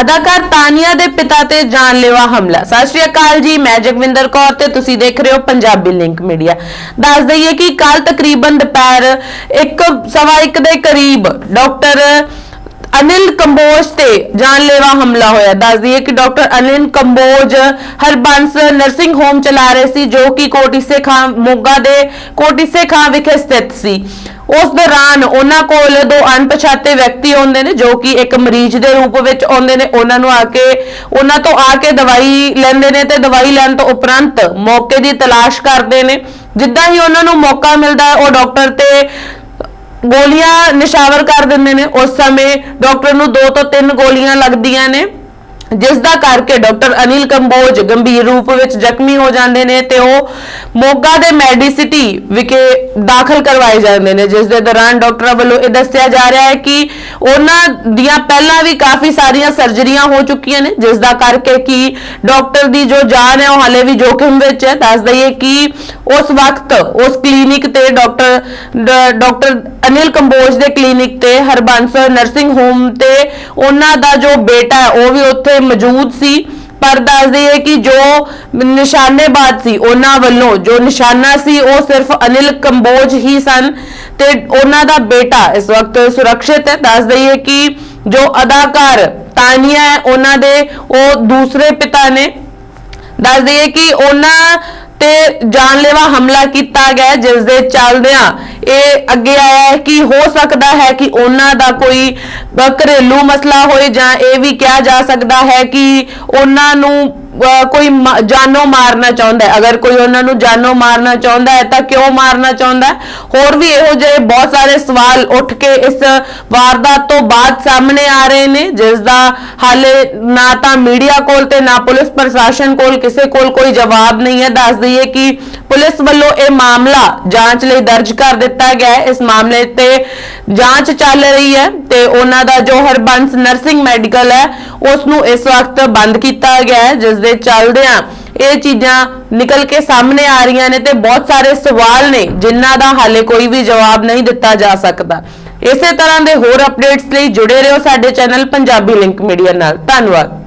ਅਦਾਕਾਰ ਤਾਨੀਆ ਦੇ ਪਿਤਾ ਤੇ ਜਾਨਲੇਵਾ ਹਮਲਾ। ਸਤਿ ਸ਼੍ਰੀ ਅਕਾਲ ਜੀ, ਮੈਂ ਜਗਵਿੰਦਰ ਕੌਰ ਤੇ ਤੁਸੀਂ ਦੇਖ ਰਹੇ ਹੋ ਪੰਜਾਬੀ ਲਿੰਕ ਮੀਡੀਆ। ਦੱਸ ਦਈਏ ਕਿ ਕੱਲ ਤਕਰੀਬਨ ਦੁਪਹਿਰ 1:15 ਦੇ ਕਰੀਬ ਡਾਕਟਰ ਅਨਿਲ ਕੰਬੋਜ ਤੇ ਜਾਨਲੇਵਾ ਹਮਲਾ ਹੋਇਆ। ਦੱਸ ਦਈਏ ਕਿ doctor Anil Kamboj Harbans nursing home ਚਲਾ ਰਹੇ ਸੀ, ਜੋ ਕਿ ਕੋਟਿਸੇ ਖਾਂ, ਮੋਗਾ ਦੇ ਕੋਟਿਸੇ ਖਾਂ ਵਿਖੇ ਸਥਿਤ ਸੀ। ਉਸ ਦੌਰਾਨ ਉਹਨਾਂ ਕੋਲ ਦੋ ਅਣਪਛਾਤੇ ਵਿਅਕਤੀ ਆਉਂਦੇ ਨੇ, ਜੋ ਕਿ ਇੱਕ ਮਰੀਜ਼ ਦੇ ਰੂਪ ਵਿੱਚ ਆਉਂਦੇ ਨੇ। ਉਹਨਾਂ ਨੂੰ ਆ ਕੇ, ਉਹਨਾਂ ਤੋਂ ਆ ਕੇ ਦਵਾਈ ਲੈਂਦੇ ਨੇ ਤੇ ਦਵਾਈ ਲੈਣ ਤੋਂ ਉਪਰੰਤ ਮੌਕੇ ਦੀ ਤਲਾਸ਼ ਕਰਦੇ ਨੇ। ਜਿੱਦਾਂ ਹੀ ਉਹਨਾਂ ਨੂੰ ਮੌਕਾ ਮਿਲਦਾ ਹੈ, ਉਹ ਡਾਕਟਰ ਤੇ ਗੋਲੀਆਂ ਨਿਸ਼ਾਵਰ ਕਰ ਦਿੰਦੇ ਨੇ। ਉਸ ਸਮੇਂ ਡਾਕਟਰ ਨੂੰ ਦੋ ਤੋਂ ਤਿੰਨ ਗੋਲੀਆਂ ਲੱਗਦੀਆਂ ਨੇ। ਜਿਸ ਦਾ ਕਰਕੇ ਡਾਕਟਰ ਅਨਿਲ ਕੰਬੋਜ ਗੰਭੀਰ ਰੂਪ ਵਿੱਚ ਜ਼ਖਮੀ ਹੋ ਜਾਂਦੇ ਨੇ ਤੇ ਉਹ ਮੋਗਾ ਦੇ ਮੈਡੀਸਿਟੀ ਵਿਖੇ ਦਾਖਲ ਕਰਵਾਏ ਜਾਂਦੇ ਨੇ। ਜਿਸ ਦੇ ਦੌਰਾਨ ਡਾਕਟਰਾਂ ਵੱਲੋਂ ਇਹ ਦੱਸਿਆ ਜਾ ਰਿਹਾ ਹੈ ਕਿ ਉਹਨਾਂ ਦੀਆਂ ਪਹਿਲਾਂ ਵੀ ਕਾਫੀ ਸਾਰੀਆਂ ਸਰਜਰੀਆਂ ਹੋ ਚੁੱਕੀਆਂ ਨੇ, ਜਿਸ ਦਾ ਕਰਕੇ ਕਿ ਡਾਕਟਰ ਦੀ ਜੋ ਜਾਨ ਹੈ ਉਹ ਹਾਲੇ ਵੀ ਜੋਖਮ ਵਿੱਚ ਹੈ। ਦੱਸ ਦਈਏ ਕਿ ਉਸ ਵਕਤ ਉਸ ਕਲੀਨਿਕ ਤੇ ਡਾਕਟਰ ਡਾਕਟਰ ਅਨਿਲ ਕੰਬੋਜ ਦੇ ਕਲੀਨਿਕ ਤੇ ਹਰਬੰਸ ਨਰਸਿੰਗ ਹੋਮ ਤੇ ਉਹਨਾਂ ਦਾ ਜੋ ਬੇਟਾ ਹੈ, ਉਹ ਵੀ ਉੱਥੇ ਮੌਜੂਦ ਸੀ, ਪਰ ਦੱਸ ਦਈਏ ਕਿ ਜੋ ਨਿਸ਼ਾਨੇਬਾਜ਼ ਸੀ, ਉਹਨਾਂ ਵੱਲੋਂ ਜੋ ਨਿਸ਼ਾਨਾ ਸੀ, ਉਹ ਸਿਰਫ ਅਨਿਲ ਕੰਬੋਜ ਹੀ ਸਨ ਤੇ ਉਹਨਾਂ ਦਾ ਬੇਟਾ ਇਸ ਵਕਤ ਸੁਰੱਖਿਅਤ ਹੈ। ਦੱਸ ਦਈਏ ਕਿ ਜੋ ਅਦਾਕਾਰ ਤਾਨੀਆ ਹੈ, ਉਹਨਾਂ ਦੇ ਉਹ ਦੂਸਰੇ ਪਿਤਾ ਨੇ। ਦੱਸ ਦਈਏ ਕਿ ਉਹਨਾਂ ਤੇ ਜਾਨਲੇਵਾ ਹਮਲਾ ਕੀਤਾ ਗਿਆ ਹੈ, ਜਿਸ ਦੇ ਚੱਲਦਿਆਂ ਇਹ ਅੱਗੇ ਆਇਆ ਹੈ ਕਿ ਹੋ ਸਕਦਾ ਹੈ ਕਿ ਉਹਨਾਂ ਦਾ ਕੋਈ ਘਰੇਲੂ ਮਸਲਾ ਹੋਏ ਜਾਂ ਇਹ ਵੀ ਕਿਹਾ ਜਾ ਸਕਦਾ ਹੈ ਕਿ ਉਹਨਾਂ ਨੂੰ ਕੋਈ ਮ- ਜਾਨੋਂ ਮਾਰਨਾ ਚਾਹੁੰਦਾ ਹੈ। ਅਗਰ ਕੋਈ ਉਹਨਾਂ ਨੂੰ ਜਾਨੋਂ ਮਾਰਨਾ ਚਾਹੁੰਦਾ ਹੈ, ਤਾਂ ਕਿਉਂ ਮਾਰਨਾ ਚਾਹੁੰਦਾ ਹੋਰ ਵੀ ਇਹੋ ਜਿਹੇ ਬਹੁਤ ਸਾਰੇ ਸਵਾਲ ਉੱਠ ਕੇ ਇਸ ਵਾਰਦਾਤ ਤੋਂ ਬਾਅਦ ਸਾਹਮਣੇ ਆ ਰਹੇ ਨੇ, ਜਿਸ ਦਾ ਹਾਲੇ ਨਾ ਤਾਂ ਮੀਡੀਆ ਕੋਲ ਤੇ ਨਾ ਪੁਲਿਸ ਪ੍ਰਸ਼ਾਸਨ ਕੋਲ ਕਿਸੇ ਕੋਲ ਕੋਈ ਜਵਾਬ ਨਹੀਂ ਹੈ। ਦੱਸ ਦਈਏ ਕਿ ਪੁਲਿਸ ਵੱਲੋਂ ਇਹ ਮਾਮਲਾ ਜਾਂਚ ਲਈ ਦਰਜ ਕਰ ਦਿੱਤਾ ਗਿਆ ਹੈ। ਇਸ ਮਾਮਲੇ ਤੇ ਜਾਂਚ ਚੱਲ ਰਹੀ ਹੈ ਤੇ ਉਹਨਾਂ ਦਾ ਜੋ ਹਰਬੰਸ ਨਰਸਿੰਗ ਮੈਡੀਕਲ ਹੈ, ਉਸ ਨੂੰ ਇਸ ਵਕਤ ਬੰਦ ਕੀਤਾ ਗਿਆ ਹੈ, ਜਿਸ ਦੇ ਚੱਲਦਿਆਂ ਇਹ ਚੀਜ਼ਾਂ ਨਿਕਲ ਕੇ ਸਾਹਮਣੇ ਆ ਰਹੀਆਂ ਨੇ ਤੇ ਬਹੁਤ ਸਾਰੇ ਸਵਾਲ ਨੇ, ਜਿਨ੍ਹਾਂ ਦਾ ਹਾਲੇ ਕੋਈ ਵੀ ਜਵਾਬ ਨਹੀਂ ਦਿੱਤਾ ਜਾ ਸਕਦਾ। ਇਸੇ ਤਰ੍ਹਾਂ ਦੇ ਹੋਰ ਅਪਡੇਟਸ ਲਈ ਜੁੜੇ ਰਹੋ ਸਾਡੇ ਚੈਨਲ ਪੰਜਾਬੀ ਲਿੰਕ ਮੀਡੀਆ ਨਾਲ। ਧੰਨਵਾਦ।